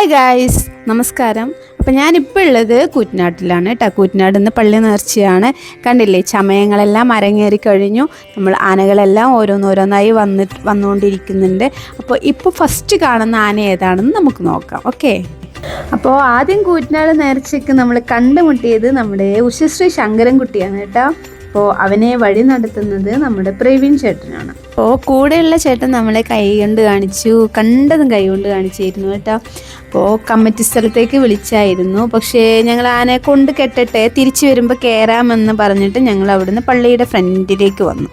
Hi guys നമസ്കാരം. അപ്പം ഞാനിപ്പോൾ ഉള്ളത് കൂറ്റനാട്ടിലാണ് കേട്ടോ. കൂറ്റനാട് നിന്ന് പള്ളി നേർച്ചയാണ്. കണ്ടില്ലേ ചമയങ്ങളെല്ലാം അരങ്ങേറി കഴിഞ്ഞു. നമ്മൾ ആനകളെല്ലാം ഓരോന്നോരോന്നായി വന്നിട്ട് വന്നുകൊണ്ടിരിക്കുന്നുണ്ട്. അപ്പോൾ ഇപ്പോൾ ഫസ്റ്റ് കാണുന്ന ആന ഏതാണെന്ന് നമുക്ക് നോക്കാം. ഓക്കെ അപ്പോൾ ആദ്യം കൂറ്റനാട് നേർച്ചയ്ക്ക് നമ്മൾ കണ്ടുമുട്ടിയത് നമ്മുടെ ഉഷശ്രീ ശങ്കരൻകുട്ടിയാണ് കേട്ടോ. അപ്പോൾ അവനെ വഴി നടത്തുന്നത് നമ്മുടെ പ്രവീൺ ചേട്ടനാണ്. അപ്പോൾ കൂടെയുള്ള ചേട്ടൻ നമ്മളെ കൈ കൊണ്ട് കാണിച്ചു കണ്ടതും കൈ കൊണ്ട് കാണിച്ചായിരുന്നു കേട്ടോ. അപ്പോൾ കമ്മിറ്റി സ്ഥലത്തേക്ക് വിളിച്ചായിരുന്നു. പക്ഷേ ഞങ്ങൾ ആനയെ കൊണ്ട് കെട്ടട്ടെ തിരിച്ചു വരുമ്പോൾ കയറാമെന്ന് പറഞ്ഞിട്ട് ഞങ്ങൾ അവിടുന്ന് പള്ളിയുടെ ഫ്രണ്ടിലേക്ക് വന്നു.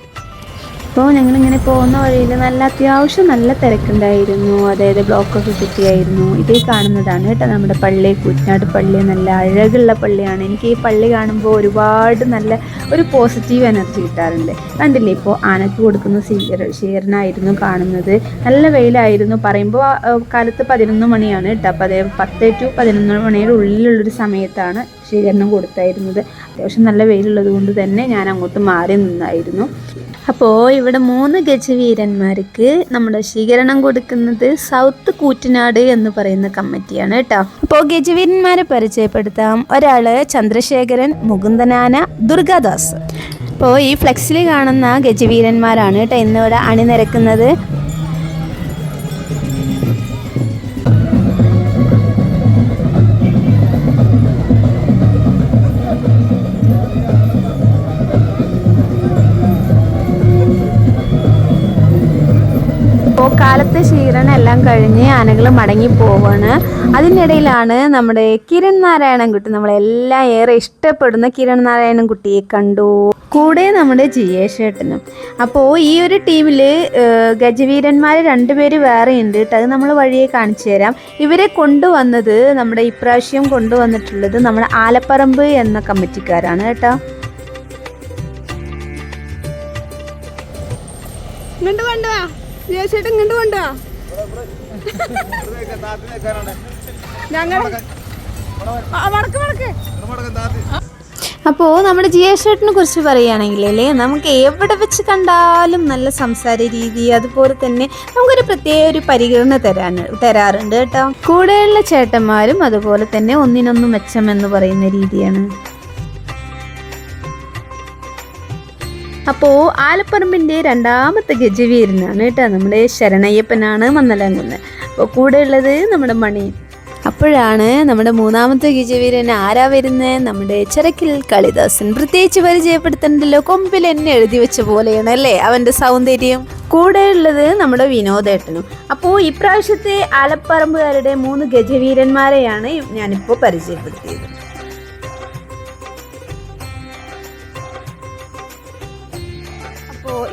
അപ്പോൾ ഞങ്ങളിങ്ങനെ പോകുന്ന വഴിയിൽ നല്ല അത്യാവശ്യം നല്ല തിരക്കുണ്ടായിരുന്നു. അതായത് ബ്ലോക്കൊക്കെ കിട്ടിയായിരുന്നു. ഇതേ കാണുന്നതാണ് കേട്ടോ നമ്മുടെ പള്ളി. കുറ്റിനാട് പള്ളി നല്ല അഴകുള്ള പള്ളിയാണ്. എനിക്ക് ഈ പള്ളി കാണുമ്പോൾ ഒരുപാട് നല്ല ഒരു പോസിറ്റീവ് എനർജി കിട്ടാറുണ്ട്. കണ്ടില്ലേ ഇപ്പോൾ ആനക്ക് കൊടുക്കുന്ന സ്വീകര സ്വീകരണമായിരുന്നു കാണുന്നത്. നല്ല വെയിലായിരുന്നു. പറയുമ്പോൾ കാലത്ത് പതിനൊന്ന് മണിയാണ് കേട്ടോ. അപ്പോൾ അതേ പത്ത് ടു പതിനൊന്ന് മണിയുടെ ഉള്ളിലുള്ളൊരു സമയത്താണ് സ്വീകരണം കൊടുത്തായിരുന്നത്. അത്യാവശ്യം നല്ല വെയിലുള്ളത് കൊണ്ട് തന്നെ ഞാൻ അങ്ങോട്ട് മാറി നിന്നായിരുന്നു. അപ്പോൾ ഇവിടെ മൂന്ന് ഗജവീരന്മാർക്ക് നമ്മുടെ സ്വീകരണം കൊടുക്കുന്നത് സൗത്ത് കൂറ്റനാട് എന്ന് പറയുന്ന കമ്മിറ്റിയാണ് കേട്ടോ. അപ്പോൾ ഗജവീരന്മാരെ പരിചയപ്പെടുത്താം. ഒരാൾ ചന്ദ്രശേഖരൻ മുകുന്ദനാന ദുർഗാദാസ്. അപ്പോൾ ഈ ഫ്ലെക്സിൽ കാണുന്ന ഗജവീരന്മാരാണ് കേട്ടോ ഇന്നിവിടെ അണിനിരക്കുന്നത്. കാലത്തെ ക്ഷീണം എല്ലാം കഴിഞ്ഞ് ആനകൾ മടങ്ങി പോവാണ്. അതിനിടയിലാണ് നമ്മുടെ കിരൺ നാരായണൻ കുട്ടി. നമ്മളെല്ലാം ഏറെ ഇഷ്ടപ്പെടുന്ന കിരൺ നാരായണൻ കുട്ടിയെ കണ്ടു. കൂടെ നമ്മുടെ ജിയേഷേട്ടനും. അപ്പോൾ ഈ ഒരു ടീമിൽ ഗജവീരന്മാർ രണ്ടുപേര് വേറെ ഉണ്ട് കേട്ടോ അത് നമ്മൾ വഴിയെ കാണിച്ചു തരാം. ഇവരെ കൊണ്ടുവന്നത് നമ്മുടെ ഇപ്രാവശ്യം കൊണ്ടുവന്നിട്ടുള്ളത് നമ്മുടെ ആലപ്പറമ്പ് എന്ന കമ്മിറ്റിക്കാരാണ് കേട്ടോ. ഇങ്ങോട്ട് കൊണ്ടുവാ ജയസേട്ടൻ ഇങ്ങോട്ട് കൊണ്ടുവാ. ഞങ്ങൾ വടക്ക് വടക്ക്. അപ്പോൾ നമ്മുടെ കുറിച്ച് പറയുകയാണെങ്കിൽ അല്ലേ നമുക്ക് എവിടെ വെച്ച് കണ്ടാലും നല്ല സംസാര രീതി അതുപോലെ തന്നെ നമുക്കൊരു പ്രത്യേക ഒരു പരിഗണന തരാൻ തരാറുണ്ട് കേട്ടോ. കൂടെയുള്ള ചേട്ടന്മാരും അതുപോലെ തന്നെ ഒന്നിനൊന്ന് മെച്ചം എന്ന് പറയുന്ന രീതിയാണ്. അപ്പോൾ ആലപ്പറമ്പിന്റെ രണ്ടാമത്തെ ഗജവീരനാണ് കേട്ടോ നമ്മുടെ ശരണയ്യപ്പനാണ് മന്നലാങ്കുന്ന് അപ്പോൾ കൂടെയുള്ളത് നമ്മുടെ മണി. അപ്പോഴാണ് നമ്മുടെ മൂന്നാമത്തെ ഗിജവീരൻ ആരാ വരുന്നത് നമ്മുടെ ചിറക്കിൽ കളിദാസൻ പ്രത്യേകിച്ച് പരിചയപ്പെടുത്തണ്ടല്ലോ? കൊമ്പിൽ എന്നെ എഴുതി വെച്ച പോലെയാണ് അല്ലേ അവന്റെ സൗന്ദര്യം? കൂടെയുള്ളത് നമ്മുടെ വിനോദേട്ടനും. അപ്പോൾ ഇപ്രാവശ്യത്തെ ആലപ്പറമ്പുകാരുടെ മൂന്ന് ഗജവീരന്മാരെയാണ് ഞാനിപ്പോൾ പരിചയപ്പെടുത്തിയത്.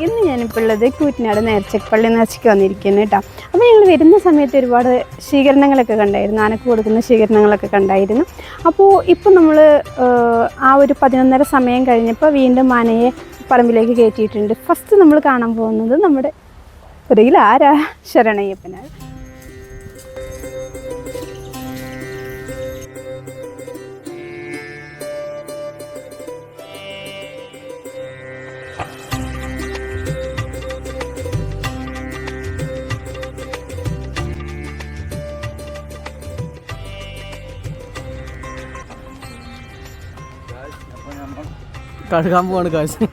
ഇന്ന് ഞാനിപ്പോൾ ഉള്ളത് കൂറ്റനാട് നേർച്ചപ്പള്ളി നേർച്ചയ്ക്ക് വന്നിരിക്കുന്നു കേട്ടോ. അപ്പോൾ ഞങ്ങൾ വരുന്ന സമയത്ത് ഒരുപാട് സ്വീകരണങ്ങളൊക്കെ കണ്ടായിരുന്നു. ആനക്ക് കൊടുക്കുന്ന സ്വീകരണങ്ങളൊക്കെ കണ്ടായിരുന്നു. അപ്പോൾ ഇപ്പോൾ നമ്മൾ ആ ഒരു പതിനൊന്നര സമയം കഴിഞ്ഞപ്പോൾ വീണ്ടും ആനയെ പറമ്പിലേക്ക് കയറ്റിയിട്ടുണ്ട്. ഫസ്റ്റ് നമ്മൾ കാണാൻ പോകുന്നത് നമ്മുടെ റീൽ ആരാ? ശരണയ്യപ്പനാണ്. കഴുകാൻ പോവാണ് കാശ്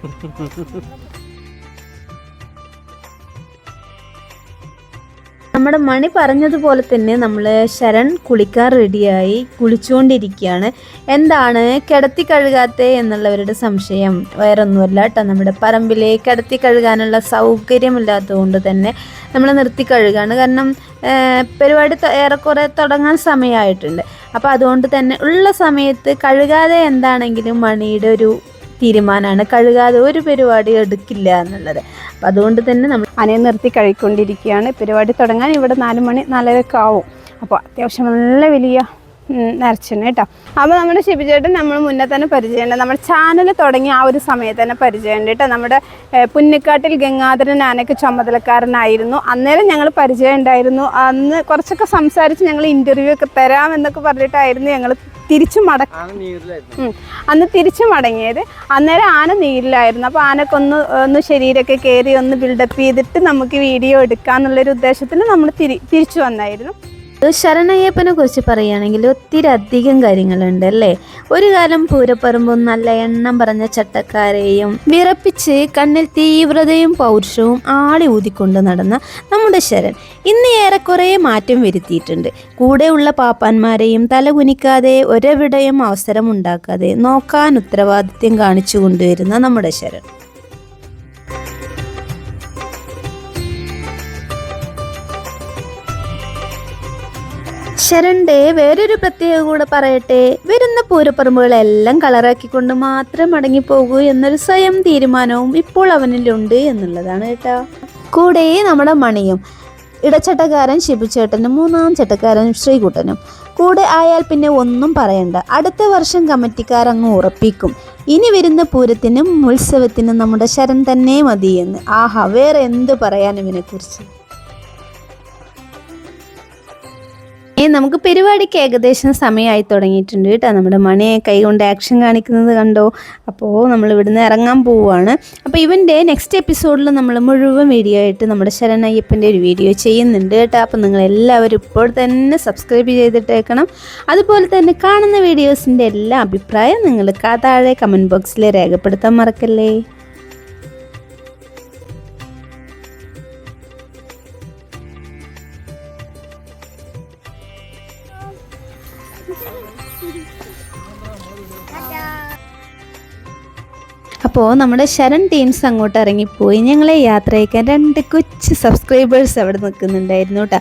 നമ്മുടെ മണി പറഞ്ഞതുപോലെ തന്നെ നമ്മൾ ശരൺ കുളിക്കാൻ റെഡിയായി കുളിച്ചുകൊണ്ടിരിക്കുകയാണ് എന്താണ്? കിടത്തി കഴുകാത്ത എന്നുള്ളവരുടെ സംശയം വേറൊന്നുമല്ല കേട്ടോ. നമ്മുടെ പറമ്പിലെ കിടത്തി കഴുകാനുള്ള സൗകര്യമില്ലാത്തതുകൊണ്ട് തന്നെ നമ്മൾ നിർത്തി കഴുകാണ്. കാരണം പരിപാടി ഏറെക്കുറെ തുടങ്ങാൻ സമയമായിട്ടുണ്ട്. അപ്പോൾ അതുകൊണ്ട് തന്നെ ഉള്ള സമയത്ത് കഴുകാതെ എന്താണെങ്കിലും മണിയുടെ ഒരു തീരുമാനമാണ്. കഴുകാതെ ഒരു പരിപാടി എടുക്കില്ല എന്നുള്ളത്. അപ്പം അതുകൊണ്ട് തന്നെ നമ്മൾ അനയെ നിർത്തി കഴിക്കൊണ്ടിരിക്കുകയാണ് പരിപാടി തുടങ്ങാൻ ഇവിടെ നാല് മണി നാലരക്കാവും അപ്പോൾ അത്യാവശ്യം നല്ല വലിയ നിറച്ചാണ് കേട്ടോ. അപ്പോൾ നമ്മുടെ ശിവചേട്ടൻ നമ്മൾ മുന്നേ തന്നെ പരിചയമുണ്ട്. നമ്മുടെ ചാനൽ തുടങ്ങിയ ആ ഒരു സമയത്ത് തന്നെ പരിചയമുണ്ട് കേട്ടോ. നമ്മുടെ പുന്നിക്കാട്ടിൽ ഗംഗാധരൻ ആനയ്ക്ക് ചുമതലക്കാരനായിരുന്നു. അന്നേരം ഞങ്ങൾ പരിചയം ഉണ്ടായിരുന്നു. അന്ന് കുറച്ചൊക്കെ സംസാരിച്ച് ഞങ്ങൾ ഇന്റർവ്യൂ ഒക്കെ തരാമെന്നൊക്കെ പറഞ്ഞിട്ടായിരുന്നു ഞങ്ങൾ തിരിച്ചു മടക്ക. അന്ന് തിരിച്ചു മടങ്ങിയത്. അന്നേരം ആന നീരിലായിരുന്നു. അപ്പോൾ ആനക്കൊന്ന് ഒന്ന് ഒന്ന് ശരീരമൊക്കെ കയറി ഒന്ന് ബിൽഡപ്പ് ചെയ്തിട്ട് നമുക്ക് വീഡിയോ എടുക്കാന്നുള്ളൊരു ഉദ്ദേശത്തിൽ നമ്മൾ തിരി തിരിച്ചു വന്നായിരുന്നു. ശരണയ്യപ്പനെ കുറിച്ച് പറയുകയാണെങ്കിൽ ഒത്തിരി അധികം കാര്യങ്ങളുണ്ട് അല്ലേ? ഒരു കാലം പൂരപ്പറമ്പും നല്ല എണ്ണം പറഞ്ഞ ചട്ടക്കാരെയും വിറപ്പിച്ച് കണ്ണിൽ തീവ്രതയും പൗരുഷവും ആളി ഊതിക്കൊണ്ട് നടന്ന നമ്മുടെ ശരൺ ഇന്ന് ഏറെക്കുറെ മാറ്റം വരുത്തിയിട്ടുണ്ട്. കൂടെയുള്ള പാപ്പാന്മാരെയും തലകുനിക്കാതെ ഒരെവിടെയും അവസരം ഉണ്ടാക്കാതെ നോക്കാൻ ഉത്തരവാദിത്യം കാണിച്ചു കൊണ്ടുവരുന്ന നമ്മുടെ ശരൺ. ശരണ്ടെ വേറൊരു പ്രത്യേകത കൂടെ പറയട്ടെ. വരുന്ന പൂരപ്പറമ്പുകളെല്ലാം കളറാക്കിക്കൊണ്ട് മാത്രം മടങ്ങിപ്പോകൂ എന്നൊരു സ്വയം തീരുമാനവും ഇപ്പോൾ അവനിലുണ്ട് എന്നുള്ളതാണ് കേട്ടോ. കൂടെ നമ്മുടെ മണിയും ഇടച്ചട്ടക്കാരൻ ശിബുചേട്ടനും മൂന്നാം ചട്ടക്കാരൻ ശ്രീകുട്ടനും. കൂടെ ആയാൽ പിന്നെ ഒന്നും പറയണ്ട. അടുത്ത വർഷം കമ്മിറ്റിക്കാർ അങ്ങ് ഉറപ്പിക്കും. ഇനി വരുന്ന പൂരത്തിനും ഉത്സവത്തിനും നമ്മുടെ ശരൺ തന്നെ മതിയെന്ന്. ആഹാ വേറെ എന്ത് പറയാനും ഇവനെക്കുറിച്ച്? ഏ നമുക്ക് പരിപാടിക്ക് ഏകദേശം സമയമായി തുടങ്ങിയിട്ടുണ്ട് കേട്ടോ. നമ്മുടെ മണിയെ കൈ കൊണ്ട് ആക്ഷൻ കാണിക്കുന്നത് കണ്ടോ? അപ്പോൾ നമ്മൾ ഇവിടുന്ന് ഇറങ്ങാൻ പോവുകയാണ്. അപ്പോൾ ഇവന്റെ നെക്സ്റ്റ് എപ്പിസോഡിൽ നമ്മൾ മുഴുവൻ വീഡിയോ ആയിട്ട് നമ്മുടെ ശരണയ്യപ്പന്റെ ഒരു വീഡിയോ ചെയ്യുന്നുണ്ട് കേട്ടോ. അപ്പോൾ നിങ്ങൾ എല്ലാവരും ഇപ്പോൾ തന്നെ സബ്സ്ക്രൈബ് ചെയ്തിട്ടേക്കണം. അതുപോലെ തന്നെ കാണുന്ന വീഡിയോസിന്റെ എല്ലാ അഭിപ്രായം നിങ്ങൾ താഴെ കമന്റ് ബോക്സിൽ രേഖപ്പെടുത്താൻ മറക്കല്ലേ? അപ്പോൾ നമ്മുടെ ശരൺ ടീംസ് അങ്ങോട്ട് ഇറങ്ങിപ്പോയി. ഞങ്ങളെ യാത്ര അയക്കാൻ രണ്ട് കൊച്ചു സബ്സ്ക്രൈബേഴ്സ് അവിടെ നിൽക്കുന്നുണ്ടായിരുന്നു കേട്ടോ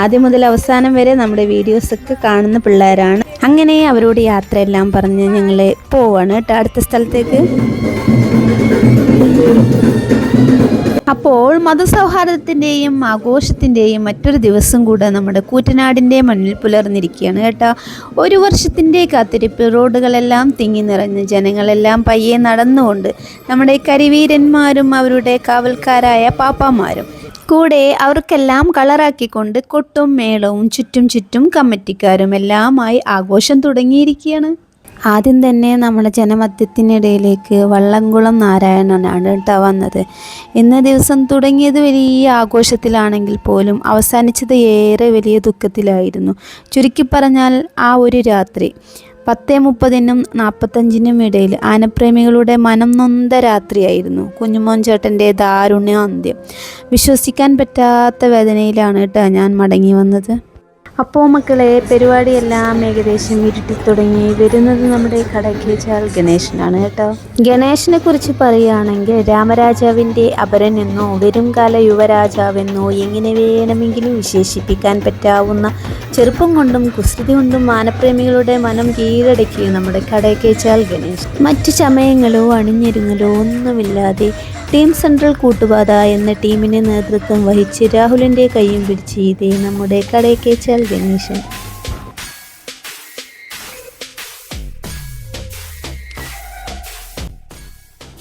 ആദ്യം മുതൽ അവസാനം വരെ നമ്മുടെ വീഡിയോസൊക്കെ കാണുന്ന പിള്ളേരാണ്. അങ്ങനെ അവരോട് യാത്രയെല്ലാം പറഞ്ഞ് ഞങ്ങൾ പോവാണ് കേട്ടോ അടുത്ത സ്ഥലത്തേക്ക്. അപ്പോൾ മതസൗഹാർദ്ദത്തിന്റെയും ആഘോഷത്തിന്റെയും മറ്റൊരു ദിവസം കൂടെ നമ്മുടെ കൂറ്റനാടിന്റെ മണ്ണിൽ പുലർന്നിരിക്കുകയാണ് കേട്ടോ. ഒരു വർഷത്തിന്റെ കാത്തിരിപ്പ് റോഡുകളെല്ലാം തിങ്ങി നിറഞ്ഞ് ജനങ്ങളെല്ലാം പയ്യെ നടന്നുകൊണ്ട് നമ്മുടെ കരിവീരന്മാരും അവരുടെ കാവൽക്കാരായ പാപ്പാമാരും കൂടെ അവർക്കെല്ലാം കളറാക്കിക്കൊണ്ട് കൊട്ടും മേളവും ചുറ്റും ചുറ്റും കമ്മിറ്റിക്കാരും എല്ലാമായി ആഘോഷം തുടങ്ങിയിരിക്കുകയാണ്. ആദ്യം തന്നെ നമ്മുടെ ജനമധ്യത്തിനിടയിലേക്ക് വള്ളംകുളം നാരായണനാണ് കേട്ടോ വന്നത്. ഇന്ന ദിവസം തുടങ്ങിയത് വലിയ ആഘോഷത്തിലാണെങ്കിൽ പോലും അവസാനിച്ചത് ഏറെ വലിയ ദുഃഖത്തിലായിരുന്നു. ചുരുക്കി പറഞ്ഞാൽ ആ ഒരു രാത്രി പത്തേ മുപ്പതിനും നാൽപ്പത്തഞ്ചിനും ഇടയിൽ ആനപ്രേമികളുടെ മനം നൊന്ത രാത്രിയായിരുന്നു. കുഞ്ഞുമോൻ ചേട്ടന്റെ ദാരുണ്യ അന്ത്യം. വിശ്വസിക്കാൻ പറ്റാത്ത വേദനയിലാണ് കേട്ടോ ഞാൻ മടങ്ങി വന്നത്. അപ്പോൾ മക്കളെ പരിപാടിയെല്ലാം ഏകദേശം ഇരുട്ടി തുടങ്ങി. വരുന്നത് നമ്മുടെ കടക്കേച്ചാൽ ഗണേശനാണ് കേട്ടോ. ഗണേശനെ കുറിച്ച് പറയുകയാണെങ്കിൽ രാമരാജാവിന്റെ അപരൻ എന്നോ വെറുംകാല യുവരാജാവെന്നോ എങ്ങനെ വേണമെങ്കിലും വിശേഷിപ്പിക്കാൻ പറ്റാവുന്ന ചെറുപ്പം കൊണ്ടും കുസൃതി കൊണ്ടും മാനപ്രേമികളുടെ മനം കീഴടക്കിയ നമ്മുടെ കടക്കേച്ചാൽ ഗണേശൻ. മറ്റു ചമയങ്ങളോ അണിഞ്ഞിരുങ്ങലോ ഒന്നുമില്ലാതെ ടീം സെൻട്രൽ കൂട്ടുപാത എന്ന ടീമിന് നേതൃത്വം വഹിച്ച് രാഹുലിന്റെ കൈയും പിടിച്ച് ഇതേ നമ്മുടെ കടയ്ക്കേച്ചാൽ ഗണേശൻ.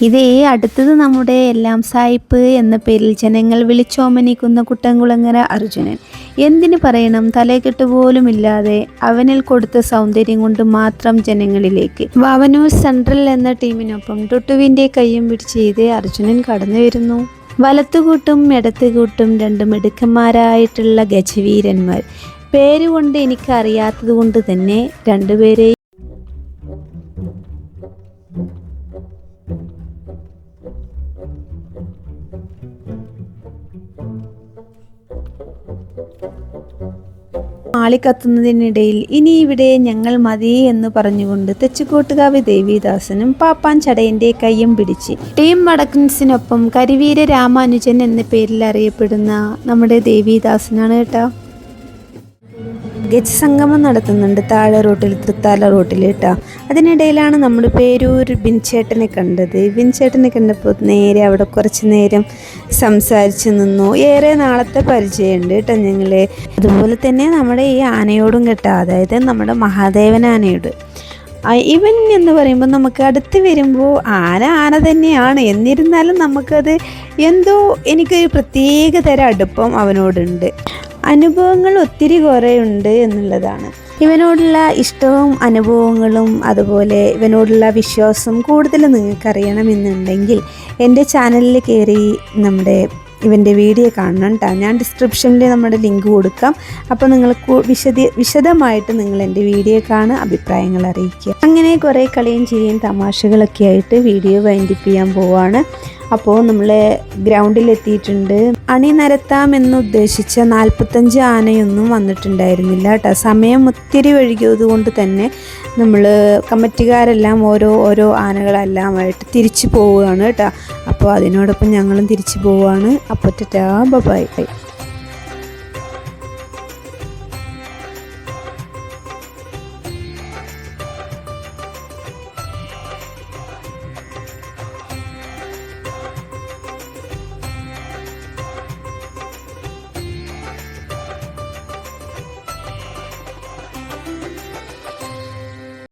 ഇതേ അടുത്തത് നമ്മുടെ എല്ലാം സായിപ്പ് എന്ന പേരിൽ ജനങ്ങൾ വിളിച്ചോമനിക്കുന്ന കുട്ടൻകുളങ്ങര അർജുനൻ. എന്തിനു പറയണം? തലകെട്ട് പോലും ഇല്ലാതെ അവനിൽ കൊടുത്ത സൗന്ദര്യം കൊണ്ട് മാത്രം ജനങ്ങളിലേക്ക്. വാവനൂർ സെൻട്രൽ എന്ന ടീമിനൊപ്പം ടുട്ടുവിന്റെ കയ്യും പിടിച്ച് ഇതേ അർജുനൻ കടന്നു വരുന്നു. വലത്തുകൂട്ടും ഇടത്തുകൂട്ടും രണ്ട് മിടുക്കന്മാരായിട്ടുള്ള ഗജവീരന്മാർ. പേരുകൊണ്ട് എനിക്കറിയാത്തത് കൊണ്ട് തന്നെ രണ്ടുപേരെ ആളിക്കത്തുന്നതിനിടയിൽ ഇനി ഇവിടെ ഞങ്ങൾ മതി എന്ന് പറഞ്ഞുകൊണ്ട് തെച്ചുകോട്ടുകാവ് ദേവിദാസനും പാപ്പാൻ ചടയന്റെ കയ്യും പിടിച്ച് ടീം വടക്കൻസിനൊപ്പം കരിവീര രാമാനുജൻ എന്ന പേരിൽ അറിയപ്പെടുന്ന നമ്മുടെ ദേവിദാസനാണ് കേട്ടോ. ഗജ സംഗമം നടത്തുന്നുണ്ട് താഴെ റോട്ടിൽ തൃത്താല റോട്ടിൽ കേട്ടോ. അതിനിടയിലാണ് നമ്മൾ പേരൂർ ബിൻചേട്ടനെ കണ്ടത്. ബിൻചേട്ടനെ കണ്ടപ്പോൾ നേരെ അവിടെ കുറച്ച് നേരം സംസാരിച്ച് നിന്നു. ഏറെ നാളത്തെ പരിചയമുണ്ട് കേട്ടോ ഞങ്ങൾ അതുപോലെ തന്നെ നമ്മുടെ ഈ ആനയോടും കേട്ടോ അതായത് നമ്മുടെ മഹാദേവൻ ആനയോട്. ഇവൻ എന്ന് പറയുമ്പോൾ നമുക്ക് അടുത്ത് വരുമ്പോൾ ആന ആന തന്നെയാണ്. എന്നിരുന്നാലും നമുക്കത് എന്തോ എനിക്കൊരു പ്രത്യേക തരം അടുപ്പം അവനോടുണ്ട്. അനുഭവങ്ങൾ ഒത്തിരി കുറേ ഉണ്ട് എന്നുള്ളതാണ്. ഇവനോടുള്ള ഇഷ്ടവും അനുഭവങ്ങളും അതുപോലെ ഇവനോടുള്ള വിശ്വാസം കൂടുതൽ നിങ്ങൾക്കറിയണമെന്നുണ്ടെങ്കിൽ എന്റെ ചാനലിൽ കയറി നമ്മുടെ ഇവന്റെ വീഡിയോ കാണണം കേട്ടോ ഞാൻ ഡിസ്ക്രിപ്ഷനിൽ നമ്മുടെ ലിങ്ക് കൊടുക്കാം. അപ്പോൾ നിങ്ങൾ വിശദ വിശദമായിട്ട് നിങ്ങൾ എന്റെ വീഡിയോ കാണുക അഭിപ്രായങ്ങൾ അറിയിക്കുക. അങ്ങനെ കുറേ കളിയും ചിരിയും തമാശകളൊക്കെ ആയിട്ട് വീഡിയോ വൈൻഡിപ്പ് ചെയ്യാൻ പോവാണ്. അപ്പോൾ നമ്മൾ ഗ്രൗണ്ടിലെത്തിയിട്ടുണ്ട്. അണി നിരത്താമെന്ന് ഉദ്ദേശിച്ച നാൽപ്പത്തഞ്ച് ആനയൊന്നും വന്നിട്ടുണ്ടായിരുന്നില്ല കേട്ടോ സമയം ഒത്തിരി വൈകിയത് കൊണ്ട് തന്നെ നമ്മൾ കമ്മിറ്റിക്കാരെല്ലാം ഓരോ ഓരോ ആനകളെല്ലാമായിട്ട് തിരിച്ചു പോവുകയാണ് കേട്ടോ അപ്പോൾ അതിനോടൊപ്പം ഞങ്ങളും തിരിച്ചു പോവുകയാണ്. അപ്പോൾ ടാ ബൈ.